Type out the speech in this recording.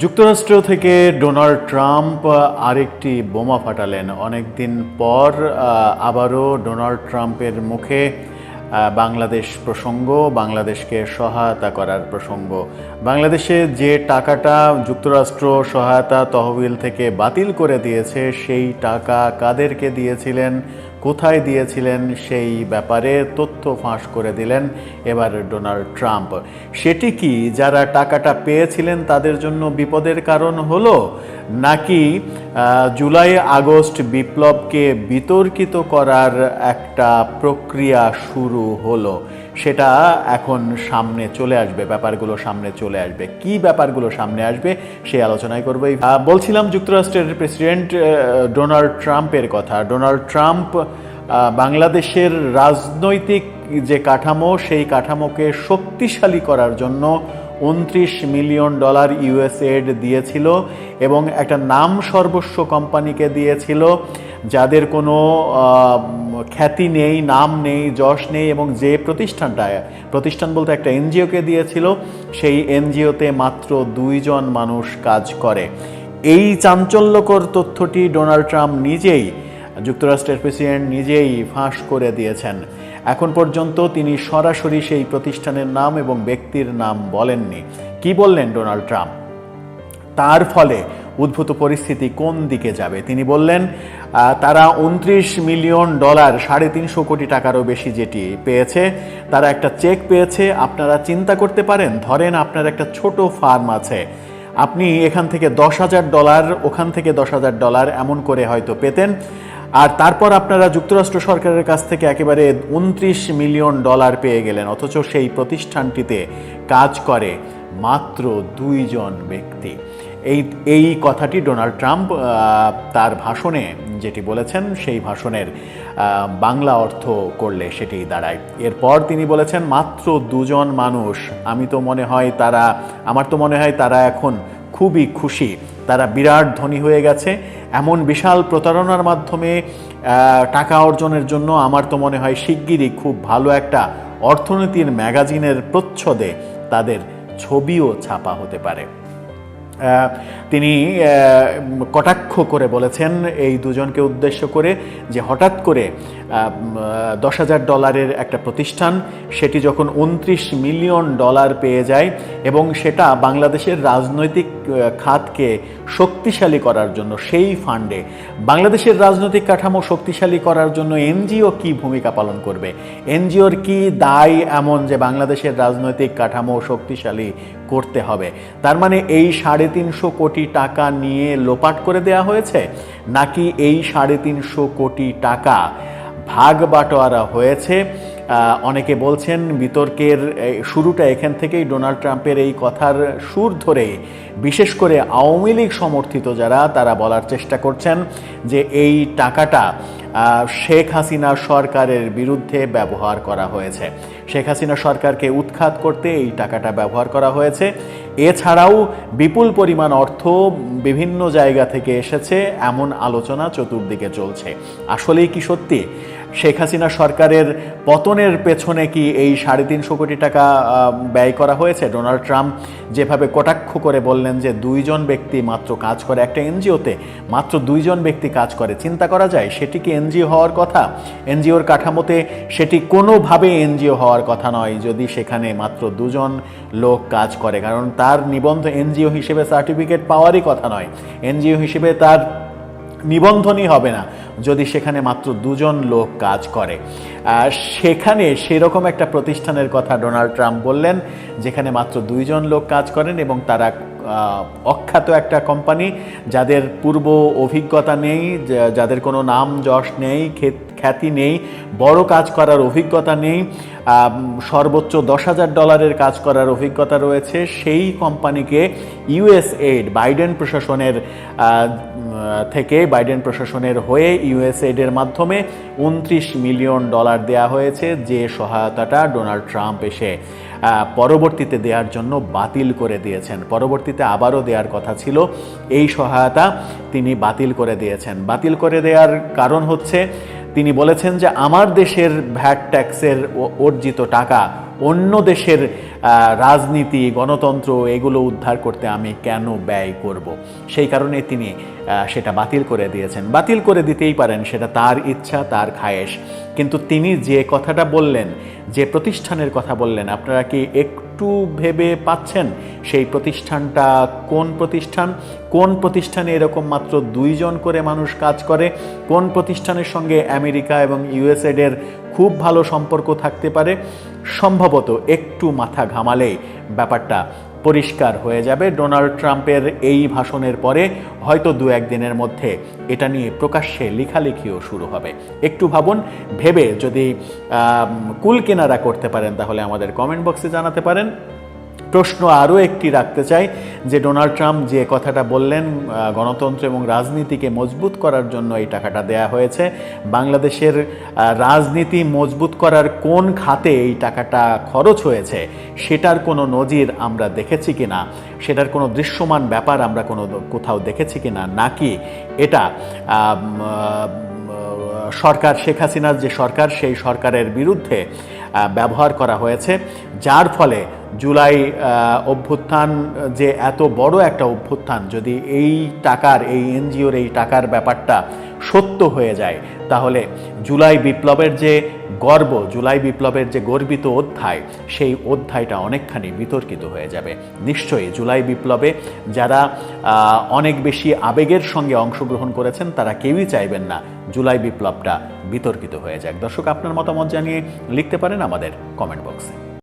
যুক্তরাষ্ট্র থেকে Donald Trump আরেকটি বোমা ফাটালেন। অনেকদিন পর আবারও ডোনাল্ড ট্রাম্পের মুখে বাংলাদেশ প্রসঙ্গ, বাংলাদেশকে সহায়তা করার প্রসঙ্গ। বাংলাদেশে যে টাকাটা যুক্তরাষ্ট্র সহায়তা তহবিল থেকে বাতিল করে দিয়েছে, সেই টাকা কাদেরকে দিয়েছিলেন? কোথায় দিয়েছিলেন সেই ব্যাপারে তথ্য ফাঁস করে দিলেন এবার ডোনাল্ড ট্রাম্প। সেটি কি যারা টাকাটা পেয়েছিলেন তাদের জন্য বিপদের কারণ হলো, নাকি জুলাই আগস্ট বিপ্লবকে বিতর্কিত করার একটা প্রক্রিয়া শুরু হলো? সেটা এখন সামনে চলে আসবে, ব্যাপারগুলো সামনে চলে আসবে। কি ব্যাপারগুলো সামনে আসবে সেই আলোচনায় করব। বলছিলাম যুক্তরাষ্ট্রের প্রেসিডেন্ট ডোনাল্ড ট্রাম্পের কথা। ডোনাল্ড ট্রাম্প বাংলাদেশের রাজনৈতিক যে কাঠামো, সেই কাঠামোকে শক্তিশালী করার জন্য উনত্রিশ মিলিয়ন ডলার ইউএসএড দিয়েছিল এবং একটা নাম সর্বস্ব কোম্পানিকে দিয়েছিল, যাদের কোনো খ্যাতি নেই, নাম নেই, যশ নেই এবং যে প্রতিষ্ঠানটা প্রতিষ্ঠান বলতে একটা এনজিওকে দিয়েছিল, সেই এনজিওতে মাত্র দুইজন মানুষ কাজ করে। এই চাঞ্চল্যকর তথ্যটি ডোনাল্ড ট্রাম্প নিজেই যুক্তরাষ্ট্রের প্রেসিডেন্ট নিজেই ফাঁস করে দিয়েছেন। এখন পর্যন্ত তিনি সরাসরি সেই প্রতিষ্ঠানের নাম এবং ব্যক্তির নাম বলেননি। কি বললেন ডোনাল্ড ট্রাম্প? তার ফলে উদ্ভূত পরিস্থিতি কোন দিকে যাবে? তিনি বললেন তারা উনত্রিশ মিলিয়ন ডলার, সাড়ে তিনশো কোটি টাকারও বেশি যেটি পেয়েছে, তারা একটা চেক পেয়েছে, আপনারা চিন্তা করতে পারেন, ধরেন আপনার একটা ছোট ফার্ম আছে। আপনি এখান থেকে দশ হাজার ডলার, ওখান থেকে দশ হাজার ডলার এমন করে হয়তো পেতেন। আর তারপর আপনারা যুক্তরাষ্ট্র সরকারের কাছ থেকে একেবারে উনত্রিশ মিলিয়ন ডলার পেয়ে গেলেন, অথচ সেই প্রতিষ্ঠানটিতে কাজ করে মাত্র দুইজন ব্যক্তি। এই এই কথাটি ডোনাল্ড ট্রাম্প তার ভাষণে যেটি বলেছেন, সেই ভাষণের বাংলা অর্থ করলে সেটি দাঁড়ায়। এরপর তিনি বলেছেন, মাত্র দুজন মানুষ। আমি তো মনে হয় তারা, আমার তো মনে হয় তারা এখন খুবই খুশি। তারা বিরাট ধনী হয়ে গেছে। এমন বিশাল প্রতারণার মাধ্যমে টাকা অর্জনের জন্য আমার তো মনে হয় শিগগিরই খুব ভালো একটা অর্থনীতির ম্যাগাজিনের প্রচ্ছদে তাদের ছবিও ছাপা হতে পারে। তিনি কটাক্ষ করে বলেছেন এই দুজনকে উদ্দেশ্য করে যে হঠাৎ করে দশ হাজার ডলারের একটা প্রতিষ্ঠান, সেটি যখন উনত্রিশ মিলিয়ন ডলার পেয়ে যায় এবং সেটা বাংলাদেশের রাজনৈতিক খাতকে শক্তিশালী করার জন্য, সেই ফান্ডে, বাংলাদেশের রাজনৈতিক কাঠামো শক্তিশালী করার জন্য এনজিও কি ভূমিকা পালন করবে? এনজিওর কি দায় এমন যে বাংলাদেশের রাজনৈতিক কাঠামো শক্তিশালী করতে হবে। তার মানে এই সাড়ে তিনশো কোটি টাকা নিয়ে লোপাট করে দেয়া হয়েছে? নাকি এই সাড়ে তিনশো কোটি টাকা ভাগ বাটোয়ারা হয়েছে? অনেকে বলছেন বিতর্কের শুরুটা এখান থেকেই ডোনাল্ড ট্রাম্পের এই কথার সুর ধরে। বিশেষ করে আওয়ামী লীগ সমর্থিত যারা, তারা বলার চেষ্টা করছেন যে এই টাকাটা শেখ হাসিনা সরকারের বিরুদ্ধে ব্যবহার করা হয়েছে। শেখ হাসিনা সরকারকে উৎখাত করতে এই টাকাটা ব্যবহার করা হয়েছে। এছাড়াও বিপুল পরিমাণ অর্থ বিভিন্ন জায়গা থেকে এসেছে, এমন আলোচনা চতুর্দিকে চলছে। আসলেই কি সত্যি? শেখ হাসিনা সরকারের পতনের পেছনে কি এই সাড়ে তিনশো কোটি টাকা ব্যয় করা হয়েছে? ডোনাল্ড ট্রাম্প যেভাবে কটাক্ষ করে বললেন যে দুইজন ব্যক্তি মাত্র কাজ করে, একটা এনজিওতে মাত্র দুইজন ব্যক্তি কাজ করে, চিন্তা করা যায় সেটি কি এনজিও হওয়ার কথা, এনজিওর কাঠামোতে সেটি কোনোভাবে এনজিও হওয়ার কথা নয়, যদি সেখানে মাত্র দুজন লোক কাজ করে, কারণ তার নিবন্ধ এনজিও হিসেবে সার্টিফিকেট পাওয়ারই কথা নয়। এনজিও হিসেবে তার নিবন্ধনই হবে না, যদি সেখানে মাত্র দুজন লোক কাজ করে। সেখানে সেরকম একটা প্রতিষ্ঠানের কথা ডোনাল্ড ট্রাম্প বললেন, যেখানে মাত্র দুইজন লোক কাজ করেন এবং তারা অখ্যাত একটা কোম্পানি যাদের পূর্ব অভিজ্ঞতা নেই যাদের কোনো নাম যশ নেই খ্যাত- খ্যাতি নেই, বড় কাজ করার অভিজ্ঞতা নেই সর্বোচ্চ দশ হাজার ডলারের কাজ করার অভিজ্ঞতা রয়েছে। সেই কোম্পানিকে ইউএসএড বাইডেন প্রশাসনের থেকে, বাইডেন প্রশাসনের হয়ে ইউএসএডের মাধ্যমে উনত্রিশ মিলিয়ন ডলার দেয়া হয়েছে যে সহায়তাটা ডোনাল্ড ট্রাম্প এসে পরবর্তীতে দেওয়ার জন্য বাতিল করে দিয়েছেন। পরবর্তীতে আবারও দেওয়ার কথা ছিল, এই সহায়তা তিনি বাতিল করে দিয়েছেন। বাতিল করে দেওয়ার কারণ হচ্ছে তিনি বলেছেন যে আমার দেশের ভ্যাট ট্যাক্সের অর্জিত টাকা অন্য দেশের রাজনীতি, গণতন্ত্র এগুলো উদ্ধার করতে আমি কেন ব্যয় করব? সেই কারণে তিনি সেটা বাতিল করে দিয়েছেন। বাতিল করে দিতেই পারেন, সেটা তার ইচ্ছা, তার খায়েশ। কিন্তু তিনি যে কথাটা বললেন, যে প্রতিষ্ঠানের কথা বললেন, আপনারা কি একটু ভেবে পাচ্ছেন সেই প্রতিষ্ঠানটা কোন প্রতিষ্ঠান? কোন প্রতিষ্ঠানে এরকম মাত্র দুইজন করে মানুষ কাজ করে? কোন প্রতিষ্ঠানের সঙ্গে আমেরিকা এবং ইউএসএডের খুব ভালো সম্পর্ক থাকতে পারে? সম্ভবত একটু মাথা ঘামালেই ব্যাপারটা পরিষ্কার হয়ে যাবে। ডোনাল্ড ট্রাম্পের এই ভাষণের পরে হয়তো দু একদিনের মধ্যে এটা নিয়ে প্রকাশ্যে লেখালেখিও শুরু হবে। একটু ভাবুন, ভেবে যদি কুল কেনারা করতে পারেন তাহলে আমাদের কমেন্ট বক্সে জানাতে পারেন। প্রশ্ন আরও একটি রাখতে চাই, যে ডোনাল্ড ট্রাম্প যে কথাটা বললেন গণতন্ত্র এবং রাজনীতিকে মজবুত করার জন্য এই টাকাটা দেয়া হয়েছে। বাংলাদেশের রাজনীতি মজবুত করার কোন খাতে এই টাকাটা খরচ হয়েছে, সেটার কোনো নজির আমরা দেখেছি কি না সেটার কোনো দৃশ্যমান ব্যাপার আমরা কোনো কোথাও দেখেছি কি না নাকি এটা সরকার, শেখ হাসিনার যে সরকার, সেই সরকারের বিরুদ্ধে ব্যবহার করা হয়েছে, যার ফলে জুলাই অভ্যুত্থান, যে এত বড় একটা অভ্যুত্থান, যদি এই টাকার, এই এনজিওর এই টাকার ব্যাপারটা সত্য হয়ে যায়, তাহলে জুলাই বিপ্লবের যে গর্ব, জুলাই বিপ্লবের যে গর্বিত অধ্যায়, সেই অধ্যায়টা অনেকখানি বিতর্কিত হয়ে যাবে। নিশ্চয়ই জুলাই বিপ্লবে যারা অনেক বেশি আবেগের সঙ্গে অংশগ্রহণ করেছেন, তারা কেউই চাইবেন না জুলাই বিপ্লবটা বিতর্কিত হয়ে যাক। দর্শক আপনার মতামত জানিয়ে লিখতে পারেন আমাদের কমেন্ট বক্সে